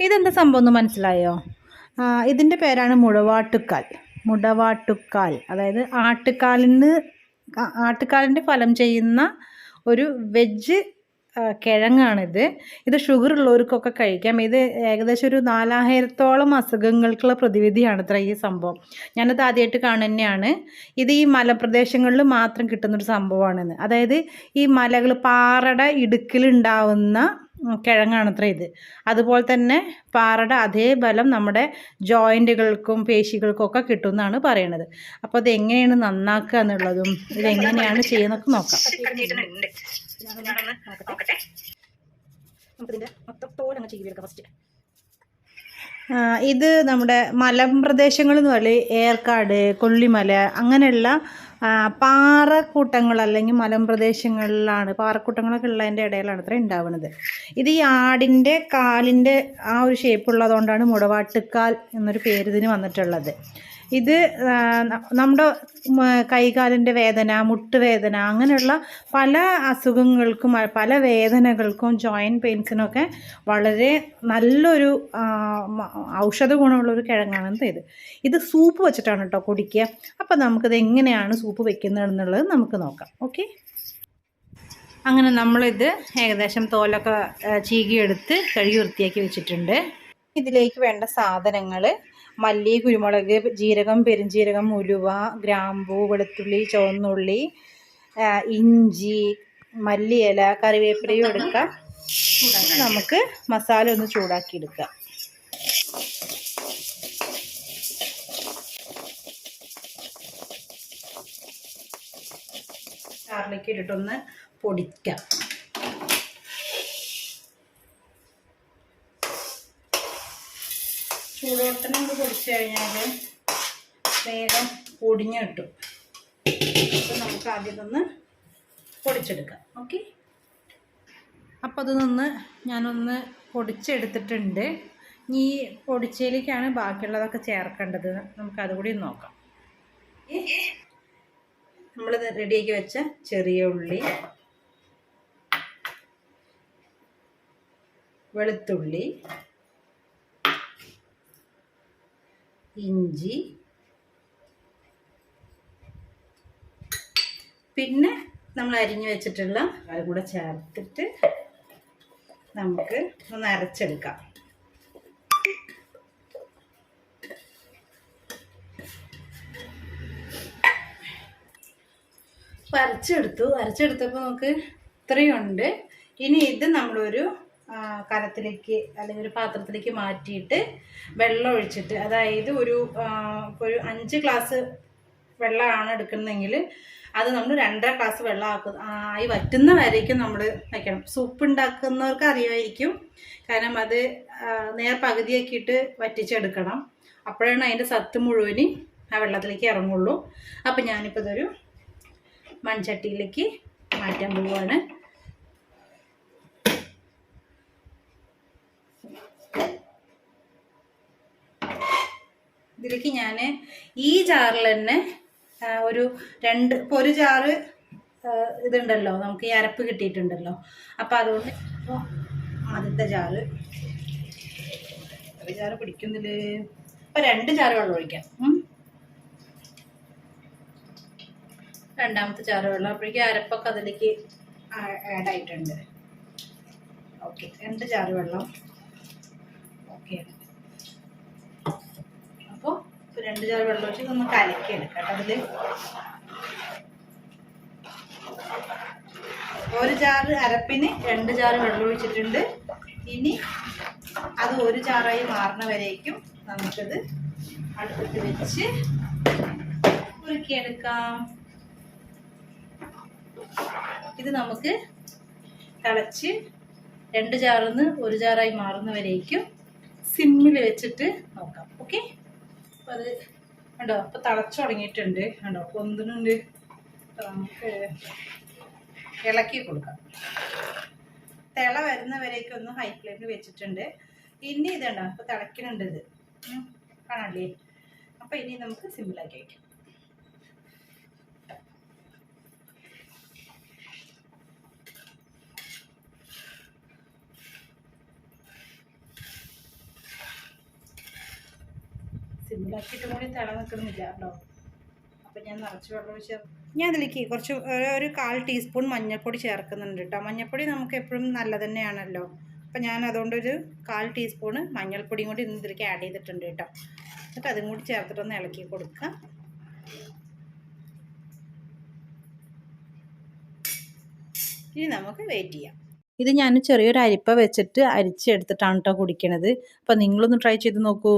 ഇതെന്താ സംഭവം എന്ന് മനസ്സിലായോ? ഇതിന്റെ പേരാണ് മുഴവാട്ടുക്കാൽ മുടവാട്ടുക്കാൽ. അതായത് ആട്ടുകാലിന് ആട്ടുകാലിന്റെ ഫലം ചെയ്യുന്ന ഒരു വെജ് കിഴങ്ങാണിത്. ഇത് ഷുഗർ ഉള്ളവർക്കൊക്കെ കഴിക്കാം. ഇത് ഏകദേശം ഒരു നാലായിരത്തോളം അസുഖങ്ങൾക്കുള്ള പ്രതിവിധിയാണ് ഇത്ര ഈ സംഭവം. ഞാനത് ആദ്യമായിട്ട് കാണുന്നതന്നെയാണ് ഇത് ഈ മലപ്രദേശങ്ങളിൽ മാത്രം കിട്ടുന്നൊരു സംഭവമാണെന്ന് അതായത് ഈ മലകൾ പാറയുടെ ഇടുക്കിലുണ്ടാവുന്ന കിഴങ്ങാണത്ര ഇത്. അതുപോലെ തന്നെ പാറയുടെ അതേ ബലം നമ്മുടെ ജോയിന്റുകൾക്കും പേശികൾക്കും ഒക്കെ കിട്ടുമെന്നാണ് പറയണത്. അപ്പോൾ അത് എങ്ങനെയാണ് നന്നാക്കുക എന്നുള്ളതും ഇതെങ്ങനെയാണ് ചെയ്യുന്നതൊക്കെ നോക്കാം. നമുക്കിതിന്റെ മൊത്തം തോലങ്ങ് ചെയ്തെടുക്കാം ഫസ്റ്റ് ഇത് നമ്മുടെ മലമ്പ്രദേശങ്ങൾ എന്ന് പറയും ഏർക്കാട് കൊള്ളിമല അങ്ങനെയുള്ള പാറക്കൂട്ടങ്ങൾ അല്ലെങ്കിൽ മലമ്പ്രദേശങ്ങളിലാണ് പാറക്കൂട്ടങ്ങളൊക്കെ ഉള്ളതിന്റെ ഇടയിലാണ് ഇത്ര ഉണ്ടാവുന്നത് ഇത് ഈ ആടിന്റെ കാലിന്റെ ആ ഒരു ഷേപ്പ് ഉള്ളതുകൊണ്ടാണ് മുടവാട്ടുകാൽ എന്നൊരു പേര് ഇതിന് വന്നിട്ടുള്ളത്. ഇത് നമ്മുടെ കൈകാലിന്റെ വേദന മുട്ടുവേദന അങ്ങനെയുള്ള പല അസുഖങ്ങൾക്കും പല വേദനകൾക്കും ജോയിന്റ് പെയിൻസിനൊക്കെ വളരെ നല്ലൊരു ഔഷധ ഗുണമുള്ളൊരു കിഴങ്ങാണെന്ന് ഇത്. ഇത് സൂപ്പ് വെച്ചിട്ടാണ് കേട്ടോ കുടിക്കുക. അപ്പോൾ നമുക്കിത് എങ്ങനെയാണ് സൂപ്പ് വെക്കുന്നതെന്നുള്ളത് നമുക്ക് നോക്കാം. ഓക്കെ? അങ്ങനെ നമ്മളിത് ഏകദേശം തോലൊക്കെ ചീകിയെടുത്ത് കഴുകി വൃത്തിയാക്കി വെച്ചിട്ടുണ്ട്. ഇതിലേക്ക് വേണ്ട സാധനങ്ങൾ മല്ലി കുരുമുളക് ജീരകം പെരുംജീരകം ഉലുവ ഗ്രാമ്പൂ വെളുത്തുള്ളി ചുവന്നുള്ളി ഇഞ്ചി മല്ലിയില കറിവേപ്പിലയും എടുക്കാം. നമുക്ക് മസാല ഒന്ന് ചൂടാക്കി എടുക്കാം ചാറിലേക്ക് ഇട്ടിട്ടൊന്ന് പൊടിക്കാം. ചൂടുവെള്ളത്തിന് കൊണ്ട് പൊടിച്ചു കഴിഞ്ഞാൽ വേഗം പൊടിഞ്ഞ് കിട്ടും. അപ്പോൾ നമുക്ക് ആദ്യം ഒന്ന് പൊടിച്ചെടുക്കാം. ഓക്കെ? അപ്പോൾ അത് നിന്ന് ഞാനൊന്ന് പൊടിച്ചെടുത്തിട്ടുണ്ട്. ഈ പൊടിച്ചയിലേക്കാണ് ബാക്കിയുള്ളതൊക്കെ ചേർക്കേണ്ടത്. നമുക്ക് അതുകൂടി ഒന്ന് നോക്കാം. നമ്മൾ റെഡിയാക്കി വെച്ച ചെറിയ ഉള്ളി വെളുത്തുള്ളി ഇഞ്ചി. പിന്നെ നമ്മൾ അരിഞ്ഞു വെച്ചിട്ടുള്ള അത് കൂടെ ചേർത്തിട്ട് നമുക്ക് ഒന്ന് അരച്ചെടുക്കാം. അപ്പം അരച്ചെടുത്തു. അരച്ചെടുത്തപ്പോൾ നമുക്ക് ഇത്രയുണ്ട് ഇനി ഇത് നമ്മളൊരു കലത്തിലേക്ക് അല്ലെങ്കിൽ ഒരു പാത്രത്തിലേക്ക് മാറ്റിയിട്ട് വെള്ളം ഒഴിച്ചിട്ട് അതായത് ഒരു ഒരു അഞ്ച് ഗ്ലാസ് വെള്ളമാണ് എടുക്കുന്നതെങ്കിൽ അത് നമ്മൾ രണ്ടര ഗ്ലാസ് വെള്ളം ആയി വറ്റുന്ന വരേക്കും നമ്മൾ വയ്ക്കണം. സൂപ്പ് ഉണ്ടാക്കുന്നവർക്ക് അറിയുമായിരിക്കും കാരണം അത് നേർ പകുതിയാക്കിയിട്ട് വറ്റിച്ചെടുക്കണം. അപ്പോഴാണ് അതിന്റെ സത്ത് മുഴുവൻ ആ വെള്ളത്തിലേക്ക് ഇറങ്ങുള്ളൂ. അപ്പം ഞാനിപ്പോൾ ഇതൊരു മൺചട്ടിയിലേക്ക് മാറ്റാൻ പോവുകയാണ്. ഇതിലേക്ക് ഞാൻ ഈ ജാറിൽ തന്നെ ഒരു രണ്ട് ഇപ്പോൾ ഒരു ജാറ് ഇതുണ്ടല്ലോ നമുക്ക് ഈ അരപ്പ് കിട്ടിയിട്ടുണ്ടല്ലോ. അപ്പം അതുകൊണ്ട് ഇപ്പോൾ ആദ്യത്തെ ജാറ്. ഒരു ജാറ് പിടിക്കുന്നില്ല? ഇപ്പം രണ്ട് ജാറ് വെള്ളം ഒഴിക്കാം രണ്ടാമത്തെ ചാറ് വെള്ളം അപ്പോഴേക്കും അരപ്പൊക്കെ അതിലേക്ക് ആഡ് ആയിട്ടുണ്ട്. ഓക്കെ രണ്ട് ചാറ് വെള്ളം. ഓക്കെ ഇപ്പോൾ രണ്ട് ചാറ് വെള്ളം ഒഴിച്ച് ഇതൊന്ന് കലക്കി അതിൽ ഒരു ചാറ് അരപ്പിന് രണ്ട് ചാറ് വെള്ളം ഒഴിച്ചിട്ടുണ്ട്. ഇനി അത് ഒരു ചാറായി മാറുന്ന വരേക്കും നമുക്കത് അടുപ്പത്ത് വെച്ച് ഉരുക്കിയെടുക്കാം. ഇത് നമുക്ക് തിളച്ച് രണ്ട് ജാറിന്ന് ഒരു ജാറായി മാറുന്നവരേക്കും സിമ്മിൽ വെച്ചിട്ട് നോക്കാം. ഓക്കെ? അത് കണ്ടോ? അപ്പോൾ തിളച്ചു തുടങ്ങിയിട്ടുണ്ട്. കണ്ടോ? അപ്പൊ ഒന്നിനുണ്ട് നമുക്ക് ഇളക്കി കൊടുക്കാം. തിള വരുന്നവരേക്കും ഒന്ന് ഹൈ ഫ്ലെയിമിൽ വെച്ചിട്ടുണ്ട്. ഇനി ഇതുണ്ടോ? അപ്പോൾ തിളയ്ക്കുന്നുണ്ട് ഇത്. കാണാല്ലേ? അപ്പോൾ ഇനി നമുക്ക് സിമ്പിളാക്കി വയ്ക്കാം ഉണ്ടാക്കിയിട്ട് കൂടി തിള നിൽക്കുന്നില്ല കേട്ടോ. അപ്പം ഞാൻ നിറച്ച് വെള്ളം ഒഴിച്ച് ഞാൻ അതിലേക്ക് കുറച്ച് ഒരു- ഒരു കാൽ ടീസ്പൂൺ മഞ്ഞൾപ്പൊടി ചേർക്കുന്നുണ്ട് കേട്ടോ മഞ്ഞൾപ്പൊടി നമുക്ക് എപ്പോഴും നല്ലത് തന്നെയാണല്ലോ. അപ്പം ഞാൻ അതുകൊണ്ട് അതുകൊണ്ടൊരു കാൽ ടീസ്പൂണ് മഞ്ഞൾപ്പൊടിയും കൂടി ഇന്ന് ഇതിലേക്ക് ആഡ് ചെയ്തിട്ടുണ്ട് കേട്ടോ എന്നിട്ട് അതും കൂടി ചേർത്തിട്ടൊന്ന് ഇളക്കി കൊടുക്കുക. ഇനി നമുക്ക് വെയിറ്റ് ചെയ്യാം. ഇത് ഞാൻ ചെറിയൊരു അരിപ്പ വെച്ചിട്ട് അരിച്ചെടുത്തിട്ടാണ് കേട്ടോ കുടിക്കണത്. അപ്പം നിങ്ങളൊന്ന് ട്രൈ ചെയ്ത് നോക്കൂ.